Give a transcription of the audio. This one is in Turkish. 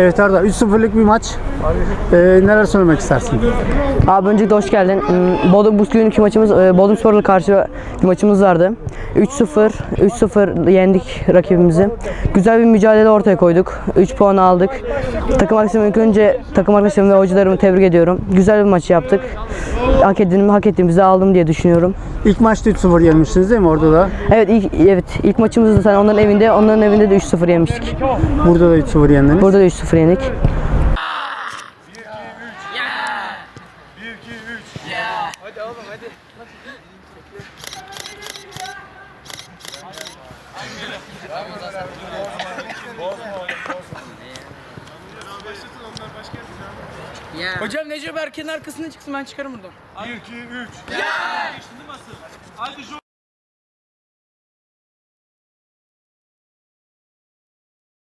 Evet Arda 3-0'lık bir maç. Ee, neler söylemek istersin? Abi öncelikle hoş geldin. Hmm, Bodrum bugünkü maçımız e, Bodrum Spor'la karşı bir maçımız vardı. 3-0 3-0 yendik rakibimizi. Güzel bir mücadele ortaya koyduk. 3 puan aldık. Takım arkadaşlarımı ilk önce takım arkadaşlarımı ve hocalarımı tebrik ediyorum. Güzel bir maç yaptık. Hak ettiğimi hak ettiğimizi aldım diye düşünüyorum. İlk maçta 3-0 yenmişsiniz değil mi orada da? Evet ilk evet ilk maçımızda zaten onların evinde, onların evinde de 3-0 yemiştik. Burada da 3-0 yendiniz. Burada da 3-0 yendik. Hocam Necip Erken'in arkasına çıksın ben çıkarım buradan. 1 2 3. Hadi Joe.